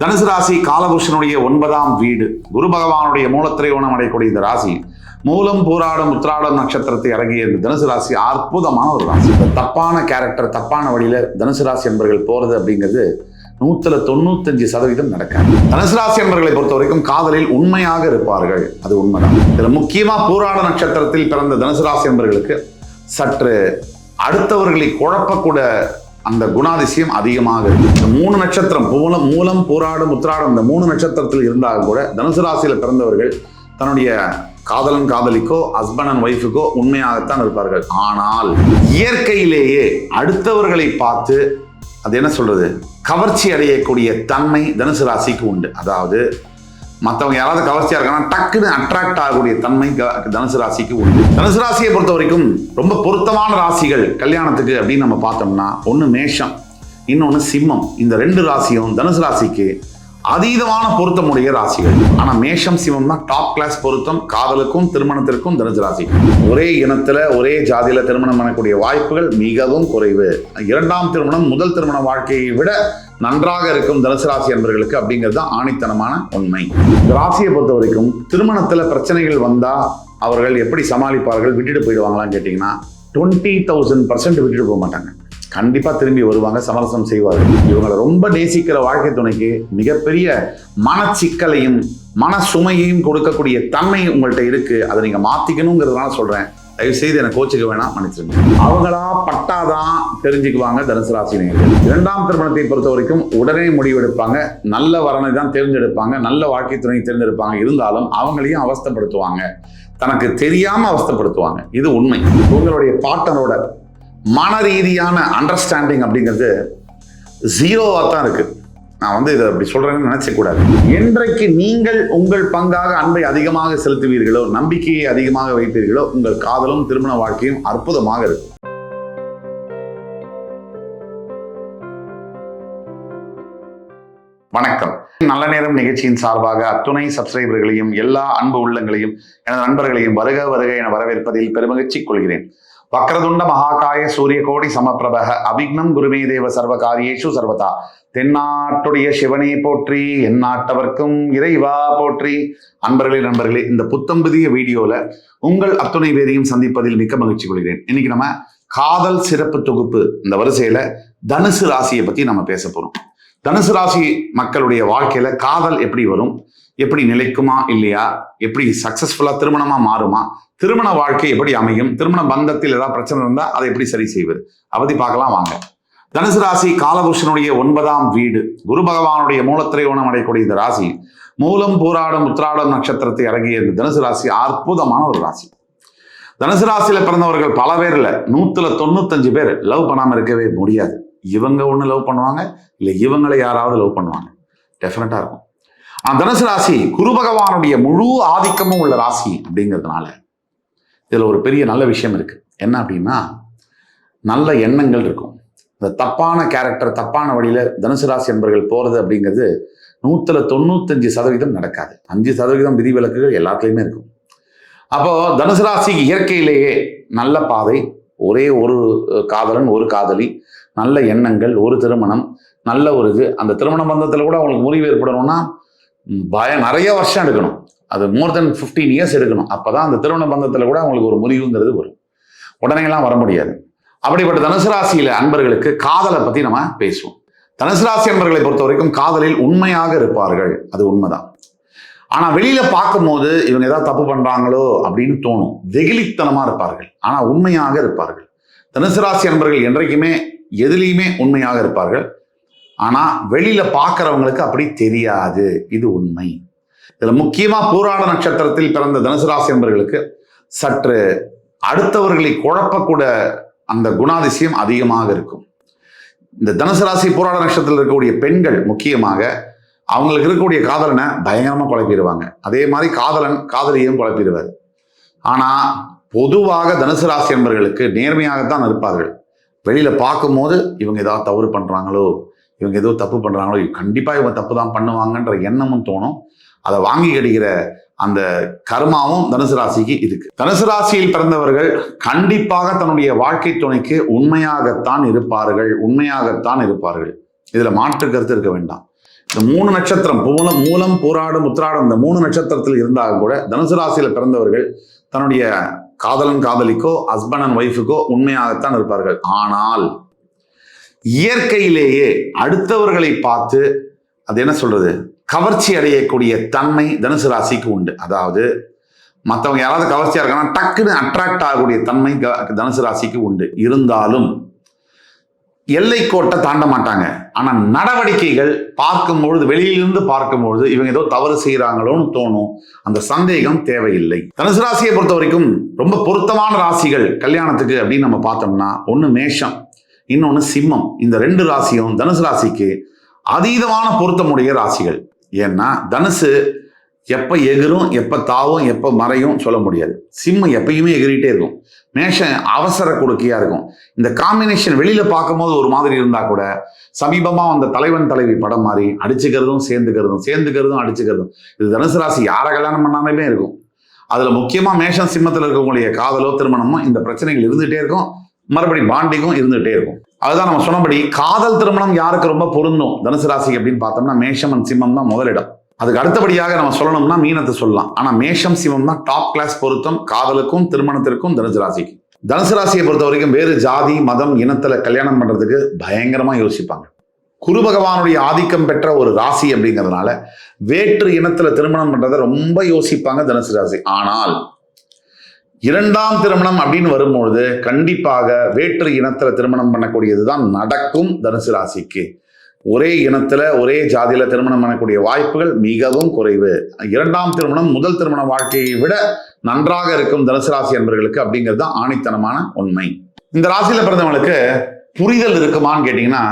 தனுசு ராசி காலபுருஷனுடைய ஒன்பதாம் வீடு. குரு பகவானுடைய மூலத்திரையோணம் அடையக்கூடிய இந்த ராசி மூலம் பூராடம் உத்திராடம் நட்சத்திரத்தை அடங்கிய இந்த தனுசு ராசி அற்புதமான ஒரு ராசி. தப்பான கேரக்டர் தப்பான வழியில தனுசு ராசி என்பர்கள் போறது அப்படிங்கிறது நூத்துல தொண்ணூத்தஞ்சு சதவீதம் நடக்காது. தனுசு ராசி என்பர்களை பொறுத்த வரைக்கும் காதலில் உண்மையாக இருப்பார்கள். அது உண்மைதான். இதுல முக்கியமா பூராட நட்சத்திரத்தில் பிறந்த தனுசு ராசி என்பர்களுக்கு சற்று அடுத்தவர்களை குழப்பக்கூட அந்த குணாதிசயம் அதிகமாக இருக்கு. இந்த மூணு நட்சத்திரம் மூலம் மூலம் போராடும் உத்திராடம் இந்த மூணு நட்சத்திரத்தில் இருந்தால் கூட தனுசு ராசியில பிறந்தவர்கள் தன்னுடைய காதலன் காதலிக்கோ ஹஸ்பண்ட் அண்ட் ஒய்ஃபுக்கோ உண்மையாகத்தான் இருப்பார்கள். ஆனால் இயற்கையிலேயே அடுத்தவர்களை பார்த்து அது என்ன சொல்றது? கவர்ச்சி அடையக்கூடிய தன்மை தனுசு ராசிக்கு உண்டு. அதாவது மற்றவங்க யாராவது கவர்ச்சியாக இருக்காங்கன்னா டக்குன்னு அட்ராக்ட் ஆகக்கூடிய தன்மை க- தனுசு ராசிக்கு உண்டு. தனுசு ராசியை பொறுத்த வரைக்கும் ரொம்ப பொருத்தமான ராசிகள் கல்யாணத்துக்கு அப்படின்னு நம்ம பார்த்தோம்னா ஒன்று மேஷம் இன்னொன்று சிம்மம். இந்த ரெண்டு ராசியும் தனுசு ராசிக்கு அதீதமான பொருத்தமுடைய ராசிகள். ஆனால் மேஷம் சிவம் தான் டாப் கிளாஸ் பொருத்தம். காதலுக்கும் திருமணத்திற்கும் தனுசு ராசி. ஒரே இனத்தில் ஒரே ஜாதியில் திருமணம் பண்ணக்கூடிய வாய்ப்புகள் மிகவும் குறைவு. இரண்டாம் திருமணம் முதல் திருமண வாழ்க்கையை விட நன்றாக இருக்கும் தனுசு என்பர்களுக்கு அப்படிங்கிறது தான் ஆணித்தனமான உண்மை. இந்த ராசியை பொறுத்த வரைக்கும் திருமணத்துல பிரச்சனைகள் வந்தா அவர்கள் எப்படி சமாளிப்பார்கள் விட்டுட்டு போயிடுவாங்களான்னு கேட்டிங்கன்னா டுவெண்ட்டி தௌசண்ட் பர்சன்ட் விட்டுட்டு போக மாட்டாங்க. கண்டிப்பா திரும்பி வருவாங்க சமரசம் செய்வார்கள். இவங்களை ரொம்ப நேசிக்கிற வாழ்க்கை துணைக்கு மிகப்பெரிய மனச்சிக்கலையும் மன சுமையையும் கொடுக்கக்கூடிய தன்மை உங்கள்கிட்ட இருக்கு. அதை நீங்க மாத்திக்கணுங்கிறதுனால சொல்றேன். தயவு செய்து எனக்கு கோச்சுக்க வேணாம் மன்னிச்சிருங்க. அவங்களா பட்டாதான் தெரிஞ்சுக்குவாங்க தனுசு ராசினியர்கள் இரண்டாம் திருமணத்தை பொறுத்த வரைக்கும் உடனே முடிவெடுப்பாங்க. நல்ல வரனை தான் தேர்ந்தெடுப்பாங்க. நல்ல வாழ்க்கை துணை தேர்ந்தெடுப்பாங்க. இருந்தாலும் அவங்களையும் அவஸ்தப்படுத்துவாங்க. தனக்கு தெரியாம அவஸ்தப்படுத்துவாங்க. இது உண்மை. உங்களுடைய பார்ட்னரோட மன ரீதியான அண்டர்ஸ்டாண்டிங் அப்படிங்கிறது ஜீரோவாக தான் இருக்கு. நான் வந்து இதை அப்படி சொல்றேன்னு நினைச்சக்கூடாது. என்றைக்கு நீங்கள் உங்கள் பங்காக அன்பை அதிகமாக செலுத்துவீர்களோ நம்பிக்கையை அதிகமாக வைப்பீர்களோ உங்கள் காதலும் திருமண வாழ்க்கையும் அற்புதமாக இருக்கும். வணக்கம். நல்ல நேரம் நிகழ்ச்சியின் சார்பாக அத்துணை சப்ஸ்கிரைபர்களையும் எல்லா அன்பு உள்ளங்களையும் எனது நண்பர்களையும் வருக வருக என வரவேற்பதில் பெருமகிழ்ச்சி கொள்கிறேன். வக்ரதுண்ட மகாகாய சூரிய கோடி சமப்பிரபக. அபிக்னம் குருமே தேவ சர்வ காரியேஷு சர்வதா. தென்னாட்டுடைய சிவனே போற்றி எந்நாட்டவர்க்கும் இறைவா போற்றி. அன்பர்களே நண்பர்களே இந்த புத்தம் புதிய வீடியோல உங்கள் அத்துணை பேரையும் சந்திப்பதில் மிக்க மகிழ்ச்சி கொள்கிறேன். இன்னைக்கு நம்ம காதல் சிறப்பு தொகுப்பு இந்த வரிசையில தனுசு ராசியை பத்தி நம்ம பேச போறோம். தனுசு ராசி மக்களுடைய வாழ்க்கையில காதல் எப்படி வரும்? எப்படி நிலைக்குமா இல்லையா? எப்படி சக்சஸ்ஃபுல்லா திருமணமா மாறுமா? திருமண வாழ்க்கை எப்படி அமையும்? திருமண பந்தத்தில் ஏதாவது பிரச்சனை இருந்தா அதை எப்படி சரி செய்வது? அவதி பார்க்கலாம் வாங்க. தனுசு ராசி காலபுருஷனுடைய ஒன்பதாம் வீடு. குரு பகவானுடைய மூலத்திரையோணம் அடையக்கூடிய இந்த ராசி மூலம் போராடும் உத்திராடம் நட்சத்திரத்தை இறங்கிய இந்த தனுசு ராசி அற்புதமான ஒரு ராசி. தனுசு ராசியில பிறந்தவர்கள் பல பேர்ல நூத்துல தொண்ணூத்தஞ்சு பேர் லவ் பண்ணாம இருக்கவே முடியாது. இவங்க ஒண்ணு லவ் பண்ணுவாங்க இல்ல இவங்களை யாராவது லவ் பண்ணுவாங்க. டெஃபினட்டா இருக்கும். தனுசு ராசி குரு பகவானுடைய முழு ஆதிக்கமும் உள்ள ராசி அப்படிங்கிறதுனால இதில் ஒரு பெரிய நல்ல விஷயம் இருக்கு. என்ன அப்படின்னா நல்ல எண்ணங்கள் இருக்கும். இந்த தப்பான கேரக்டர் தப்பான வழியில தனுசு ராசி என்பர்கள் போறது அப்படிங்கிறது நூத்துல தொண்ணூத்தஞ்சு சதவீதம் நடக்காது. அஞ்சு சதவீதம் விதிவிலக்குகள் எல்லாத்துலயுமே இருக்கும். அப்போ தனுசு ராசி இயற்கையிலேயே நல்ல பாதை ஒரே ஒரு காதலன் ஒரு காதலி நல்ல எண்ணங்கள் ஒரு திருமணம் நல்ல ஒரு இது. அந்த திருமண பந்தத்தில் கூட அவங்களுக்கு முறிவு ஏற்படணும்னா பயம் நிறைய வருஷம் எடுக்கணும். அது மோர் தென் 15 இயர்ஸ் எடுக்கணும். அப்பதான் அந்த திருமண பந்தத்தில் கூட அவங்களுக்கு ஒரு முறிவுங்கிறது வரும். உடனேலாம் வர முடியாது. அப்படிப்பட்ட தனுசு ராசியில அன்பர்களுக்கு காதலை பத்தி நம்ம பேசுவோம். தனுசு ராசி அன்பர்களை பொறுத்த வரைக்கும் காதலில் உண்மையாக இருப்பார்கள். அது உண்மைதான். ஆனா வெளியில பார்க்கும்போது இவங்க ஏதாவது தப்பு பண்றாங்களோ அப்படின்னு தோணும். வெகுளித்தனமா இருப்பார்கள். ஆனா உண்மையாக இருப்பார்கள். தனுசு ராசி அன்பர்கள் என்றைக்குமே எதுலேயுமே உண்மையாக இருப்பார்கள். ஆனா வெளியில பார்க்குறவங்களுக்கு அப்படி தெரியாது. இது உண்மை. இதுல முக்கியமா பூராட நட்சத்திரத்தில் பிறந்த தனுசு ராசி என்பவர்களுக்கு சற்று அடுத்தவர்களை குழப்பக்கூட அந்த குணாதிசயம் அதிகமாக இருக்கும். இந்த தனுசு ராசி பூராட நட்சத்திரத்தில் இருக்கக்கூடிய பெண்கள் முக்கியமாக அவங்களுக்கு இருக்கக்கூடிய காதலனை பயங்கரமா குழப்பிடுவாங்க. அதே மாதிரி காதலன் காதலியும் குழப்பிடுவார். ஆனா பொதுவாக தனுசு ராசி என்பர்களுக்கு நேர்மையாகத்தான் இருப்பார்கள். வெளியில பார்க்கும்போது இவங்க ஏதாவது தவறு பண்றாங்களோ இவங்க ஏதோ தப்பு பண்ணுறாங்களோ கண்டிப்பாக இவங்க தப்பு தான் பண்ணுவாங்கன்ற எண்ணமும் தோணும். அதை வாங்கி கிடைக்கிற அந்த கர்மாவும் தனுசு ராசிக்கு இருக்கு. தனுசு ராசியில் பிறந்தவர்கள் கண்டிப்பாக தன்னுடைய வாழ்க்கை துணைக்கு உண்மையாகத்தான் இருப்பார்கள் உண்மையாகத்தான் இருப்பார்கள். இதுல மாற்று கருத்து இருக்க வேண்டாம். இந்த மூணு நட்சத்திரம் மூலம் மூலம் போராடும் உத்திராடம் இந்த மூணு நட்சத்திரத்தில் இருந்தால் கூட தனுசு ராசியில பிறந்தவர்கள் தன்னுடைய காதலன் காதலிக்கோ ஹஸ்பண்ட் அண்ட் ஒய்ஃபுக்கோ உண்மையாகத்தான் இருப்பார்கள். ஆனால் இயற்கையிலேயே அடுத்தவர்களை பார்த்து அது என்ன சொல்றது? கவர்ச்சி அடையக்கூடிய தன்மை தனுசு ராசிக்கு உண்டு. அதாவது மற்றவங்க யாராவது கவர்ச்சியா இருக்காங்கன்னா டக்குன்னு அட்ராக்ட் ஆகக்கூடிய தன்மை க- தனுசு ராசிக்கு உண்டு. இருந்தாலும் எல்லை கோட்டை தாண்ட மாட்டாங்க. ஆனா நடவடிக்கைகள் பார்க்கும்பொழுது வெளியிலிருந்து பார்க்கும்பொழுது இவங்க ஏதோ தவறு செய்கிறாங்களோன்னு தோணும். அந்த சந்தேகம் தேவையில்லை. தனுசு ராசியை பொறுத்த வரைக்கும் ரொம்ப பொருத்தமான ராசிகள் கல்யாணத்துக்கு அப்படின்னு நம்ம பார்த்தோம்னா ஒன்று மேஷம். இன்னொன்று சிம்மம். இந்த ரெண்டு ராசியும் தனுசு ராசிக்கு அதீதமான பொருத்தமுடைய ராசிகள். ஏன்னா தனுசு எப்போ எகிரும் எப்போ தாவும் எப்போ மறையும் சொல்ல முடியாது. சிம்மம் எப்பயுமே எகிரிட்டே இருக்கும். மேஷம் அவசர கொடுக்கையா இருக்கும். இந்த காம்பினேஷன் வெளியில பார்க்கும்போது ஒரு மாதிரி இருந்தா கூட சமீபமா வந்த தலைவன் தலைவி படம் மாதிரி அடிச்சுக்கிறதும் சேர்ந்துக்கிறதும் சேர்ந்துக்கிறதும் அடிச்சுக்கிறதும். இது தனுசு ராசி யாரை கல்யாணம் பண்ணாலுமே இருக்கும். அதுல முக்கியமா மேஷம் சிம்மத்தில் இருக்கக்கூடிய காதலோ திருமணமோ இந்த பிரச்சனைகள் இருந்துகிட்டே இருக்கும். மறுபடி பாண்டிங்கும் இருந்துகிட்டே இருக்கும். அதுதான் நம்ம சொன்னபடி காதல் திருமணம் யாருக்கு ரொம்ப பொருந்தும்? தனுசு ராசி அப்படின்னு பார்த்தோம்னா மேஷம் அண்ட் சிம்மம் தான் முதலிடம். அதுக்கு அடுத்தபடியாக நம்ம சொல்லணும்னா மீனத்தை சொல்லலாம். ஆனா மேஷம் சிவம் தான் டாப் கிளாஸ் பொருத்தம். காதலுக்கும் திருமணத்திற்கும் தனுசு ராசிக்கு. தனுசு ராசியை பொறுத்த வரைக்கும் வேறு ஜாதி மதம் இனத்துல கல்யாணம் பண்றதுக்கு பயங்கரமா யோசிப்பாங்க. குரு பகவானுடைய ஆதிக்கம் பெற்ற ஒரு ராசி அப்படிங்கிறதுனால வேற்று இனத்துல திருமணம் பண்றதை ரொம்ப யோசிப்பாங்க தனுசு ராசி. ஆனால் இரண்டாம் திருமணம் அப்படின்னு வரும்பொழுது கண்டிப்பாக வேற்று இனத்துல திருமணம் பண்ணக்கூடியது தான் நடக்கும் தனுசு ராசிக்கு. ஒரே இனத்துல ஒரே ஜாதியில திருமணம் பண்ணக்கூடிய வாய்ப்புகள் மிகவும் குறைவு. இரண்டாம் திருமணம் முதல் திருமண வாழ்க்கையை விட நன்றாக இருக்கும் தனுசு ராசி என்பவர்களுக்கு அப்படிங்கிறது தான் ஆணித்தனமான உண்மை. இந்த ராசியில பிறந்தவங்களுக்கு புரிதல் இருக்குமான்னு கேட்டீங்கன்னா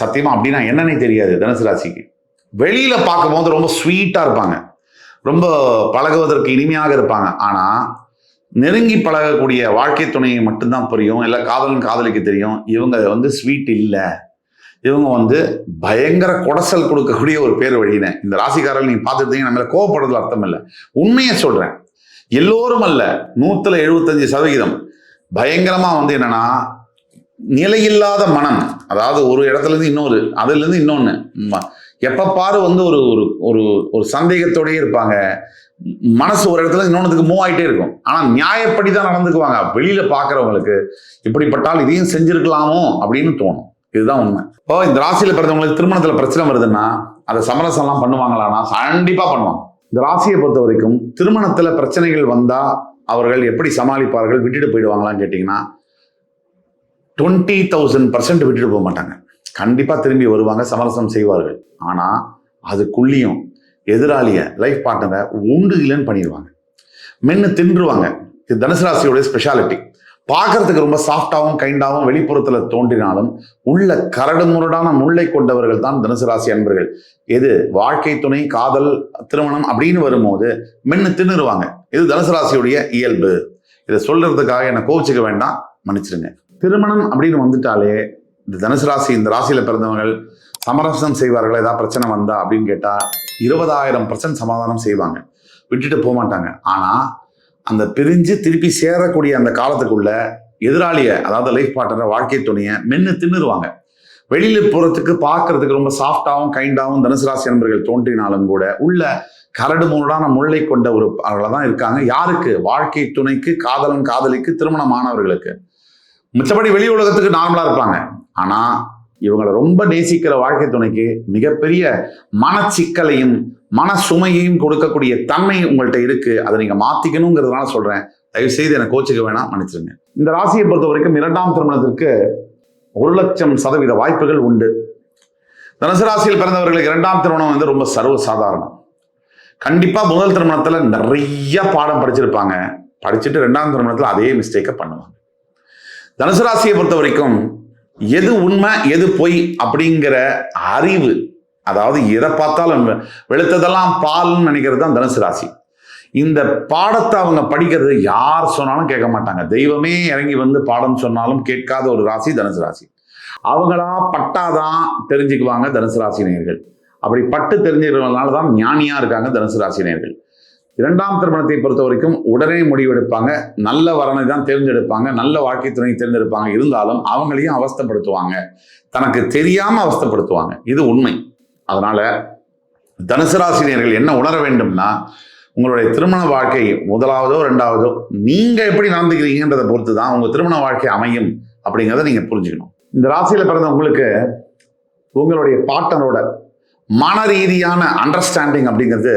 சத்தியமா அப்படின்னா என்னன்னே தெரியாது தனுசு ராசிக்கு. வெளியில பார்க்கும்போது ரொம்ப ஸ்வீட்டா இருப்பாங்க. ரொம்ப பழகுவதற்கு இனிமையாக இருப்பாங்க. ஆனா நெருங்கி பழகக்கூடிய வாழ்க்கை துணையை மட்டும்தான் புரியும். இல்லை காதலன் காதலிக்கு தெரியும். இவங்க வந்து ஸ்வீட் இல்லை. இவங்க வந்து பயங்கர குடசல் கொடுக்கக்கூடிய ஒரு பேர் வழியின இந்த ராசிக்காரர்கள் நீங்க பார்த்துருந்தீங்க நம்மள கோவப்படுறதுல அர்த்தம் இல்லை. உண்மையை சொல்றேன். எல்லோரும் அல்ல நூத்துல எழுபத்தஞ்சு சதவிகிதம் பயங்கரமா வந்து என்னன்னா நிலையில்லாத மனம். அதாவது ஒரு இடத்துல இருந்து இன்னொரு அதுல இருந்து இன்னொன்னு. எப்ப பாரு வந்து ஒரு ஒரு ஒரு ஒரு சந்தேகத்தோடயே இருப்பாங்க. மனசு ஒரு இடத்துல இன்னொன்றுக்கு மூவ் ஆகிட்டே இருக்கும். ஆனால் நியாயப்படி தான் நடந்துக்குவாங்க. வெளியில் பார்க்குறவங்களுக்கு இப்படிப்பட்டால் இதையும் செஞ்சுருக்கலாமோ அப்படின்னு தோணும். இதுதான் உண்மை. இப்போ இந்த ராசியில் பிறந்தவங்களுக்கு திருமணத்தில் பிரச்சனை வருதுன்னா அதை சமரசம்லாம் பண்ணுவாங்களானா பண்ணுவாங்களான்னா பண்ணுவாங்க. இந்த ராசியை பொறுத்த வரைக்கும் திருமணத்தில் பிரச்சனைகள் வந்தால் அவர்கள் எப்படி சமாளிப்பார்கள் விட்டுட்டு போயிடுவாங்களான்னு கேட்டிங்கன்னா டுவெண்ட்டி தௌசண்ட் பர்சன்ட் விட்டுட்டு போக மாட்டாங்க. கண்டிப்பாக திரும்பி வருவாங்க சமரசம் செய்வார்கள். ஆனால் அதுக்குள்ளேயும் எதிராளிய லைஃப் பார்ட்னரை உண்டு இல்லைன்னு பண்ணிடுவாங்க மென்னு தின்றுவாங்க. இது தனுசு ராசியோடைய ஸ்பெஷாலிட்டி பார்க்கறதுக்கு ரொம்ப சாஃப்டாகவும் கைண்டாகவும் வெளிப்புறத்தில் தோன்றினாலும் உள்ள கரடு முரடான முல்லை கொண்டவர்கள் தான் தனுசு ராசி அன்பர்கள். எது? வாழ்க்கை துணை காதல் திருமணம் அப்படின்னு வரும்போது மென்னு தின்னுருவாங்க. இது தனுசு ராசியுடைய இயல்பு. இதை சொல்றதுக்காக என்னை கோவிச்சுக்க வேண்டாம். மன்னிச்சிடுங்க திருமணம் அப்படின்னு வந்துட்டாலே இந்த தனுசு ராசி இந்த ராசியில் பிறந்தவங்கள் சமரசம் செய்வார்கள்? ஏதாவது பிரச்சனை வந்தா அப்படின்னு கேட்டா இருபதாயிரம் பர்சன்ட் சமாதானம் செய்வாங்க. விட்டுட்டு போக மாட்டாங்க. ஆனா அந்த பிரிஞ்சு திருப்பி சேரக்கூடிய அந்த காலத்துக்குள்ள எதிராளிய அதாவது லைஃப் பார்ட்னரை வாழ்க்கை துணையை மென்னு தின்னுருவாங்க. வெளியில போறதுக்கு பார்க்கறதுக்கு ரொம்ப சாஃப்டாகவும் கைண்டாகவும் தனுசு ராசி நண்பர்கள் தோன்றினாலும் கூட உள்ள கரடு முரடான முல்லை கொண்ட ஒரு தான் இருக்காங்க. யாருக்கு? வாழ்க்கை துணைக்கு காதலன் காதலிக்கு திருமணமானவர்களுக்கு மிச்சபடி வெளி உலகத்துக்கு நார்மலா இருப்பாங்க. ஆனா இவங்களை ரொம்ப நேசிக்கிற வாழ்க்கை துணைக்கு மிகப்பெரிய மனச்சிக்கலையும் மன சுமையையும் கொடுக்கக்கூடிய தன்மை உங்கள்கிட்ட இருக்கு. அதை நீங்க மாத்திக்கணுங்கிறதுனால சொல்றேன். தயவு செய்து என்னை கோச்சுக்க வேணாம் மன்னிச்சிருங்க. இந்த ராசியை பொறுத்த வரைக்கும் இரண்டாம் திருமணத்திற்கு ஒரு லட்சம் சதவீத வாய்ப்புகள் உண்டு. தனுசு ராசியில் பிறந்தவர்களுக்கு இரண்டாம் திருமணம் வந்து ரொம்ப சர்வ சாதாரணம் கண்டிப்பா முதல் திருமணத்துல நிறைய பாடம் படிச்சிருப்பாங்க. படிச்சுட்டு ரெண்டாம் திருமணத்துல அதே மிஸ்டேக்கை பண்ணுவாங்க. தனுசு ராசியை பொறுத்த வரைக்கும் எது உண்மை எது பொய் அப்படிங்கிற அறிவு அதாவது எதை பார்த்தாலும் வெளுத்ததெல்லாம் பால்னு நினைக்கிறது தான் தனுசு ராசி. இந்த பாடத்தை அவங்க படிக்கிறது யார் சொன்னாலும் கேட்க மாட்டாங்க. தெய்வமே இறங்கி வந்து பாடம் சொன்னாலும் கேட்காத ஒரு ராசி தனுசு ராசி. அவங்களா பட்டாதான் தெரிஞ்சுக்குவாங்க தனுசு ராசி நேர்கள் அப்படி பட்டு தெரிஞ்சுக்கிறதுனால தான் ஞானியாக இருக்காங்க தனுசு ராசி நேர்கள் இரண்டாம் திருமணத்தை பொறுத்த வரைக்கும் உடனே முடிவெடுப்பாங்க. நல்ல வரனை தான் தேர்ந்தெடுப்பாங்க. நல்ல வாழ்க்கை துணை தேர்ந்தெடுப்பாங்க. இருந்தாலும் அவங்களையும் அவஸ்தப்படுத்துவாங்க. தனக்கு தெரியாம அவஸ்தைப்படுத்துவாங்க. இது உண்மை. அதனால தனுசு ராசினியர்கள் என்ன உணர வேண்டும்னா உங்களுடைய திருமண வாழ்க்கை முதலாவதோ ரெண்டாவதோ நீங்க எப்படி நடந்துக்கிறீங்கன்றதை பொறுத்து தான் உங்க திருமண வாழ்க்கை அமையும் அப்படிங்கிறத நீங்க புரிஞ்சுக்கணும். இந்த ராசியில பிறந்த உங்களுக்கு உங்களுடைய பாட்டனோட மன ரீதியான அண்டர்ஸ்டாண்டிங் அப்படிங்கிறது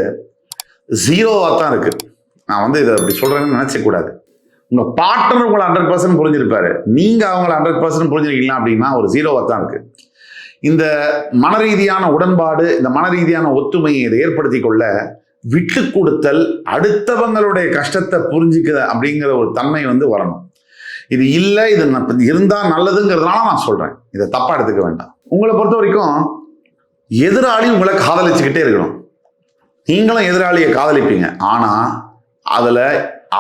ஜீரோவாக தான் இருக்கு. நான் வந்து இதை அப்படி சொல்றேன்னு நினைச்ச கூடாது. உங்க பார்ட்னர் உங்களை ஹண்ட்ரட் பர்சன்ட் புரிஞ்சிருப்பாரு. நீங்க அவங்கள ஹண்ட்ரட் பர்சன்ட் புரிஞ்சிருக்கீங்களா அப்படின்னா ஒரு ஜீரோவாக தான் இருக்கு. இந்த மன ரீதியான உடன்பாடு இந்த மன ரீதியான ஒத்துமையை இதை ஏற்படுத்தி கொள்ள விட்டு கொடுத்தல் அடுத்தவங்களுடைய கஷ்டத்தை புரிஞ்சிக்க அப்படிங்கிற ஒரு தன்மை வந்து வரணும். இது இல்லை இது ந- இருந்தா நல்லதுங்கிறதுனால நான் சொல்றேன். இதை தப்பா எடுத்துக்க வேண்டாம். உங்களை பொறுத்த வரைக்கும் எதிராளி உங்களை காதலிச்சுக்கிட்டே இருக்கணும். நீங்களும் எதிராளியை காதலிப்பீங்க. ஆனா அதுல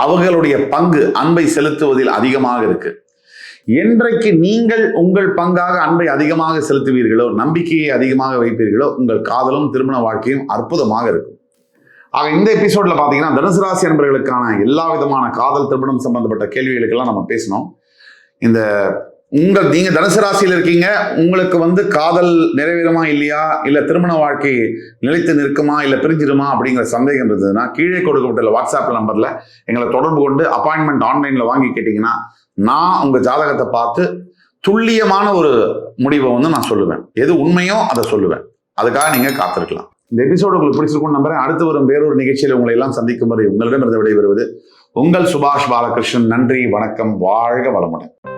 அவர்களுடைய பங்கு அன்பை செலுத்துவதில் அதிகமாக இருக்கு. என்றைக்கு நீங்கள் உங்கள் பங்காக அன்பை அதிகமாக செலுத்துவீர்களோ நம்பிக்கையை அதிகமாக வைப்பீர்களோ உங்கள் காதலும் திருமண வாழ்க்கையும் அற்புதமாக இருக்கும். ஆக இந்த எபிசோட்ல பாத்தீங்கன்னா தனுசு ராசி அன்பர்களுக்கான எல்லா விதமான காதல் திருமணம் சம்பந்தப்பட்ட கேள்விகளுக்கெல்லாம் நம்ம பேசணும் இந்த உங்கள் நீங்க தனுசு ராசியில் இருக்கீங்க உங்களுக்கு வந்து காதல் நிறைவேறுமா இல்லையா? இல்ல திருமண வாழ்க்கை நிலைத்து நிற்குமா? இல்ல பிரிஞ்சிருமா அப்படிங்கிற சந்தேகம் இருந்ததுன்னா கீழே கொடுக்கப்பட்டுள்ள வாட்ஸ்அப் நம்பர்ல எங்களை தொடர்பு கொண்டு அப்பாயின்மெண்ட் ஆன்லைன்ல வாங்கி கேட்டீங்கன்னா நான் உங்க ஜாதகத்தை பார்த்து துல்லியமான ஒரு முடிவை வந்து நான் சொல்லுவேன். எது உண்மையோ அதை சொல்லுவேன். அதுக்காக நீங்க காத்திருக்கலாம். இந்த எபிசோடு உங்களுக்கு பிடிச்சிருக்கும் நம்புறேன். அடுத்து வரும் வேறொரு நிகழ்ச்சியில் உங்களை எல்லாம் சந்திக்கும் வரை உங்களிடமிருந்து விடைபெறுவது உங்கள் சுபாஷ் பாலகிருஷ்ணன். நன்றி வணக்கம் வாழ்க வளமுடன்.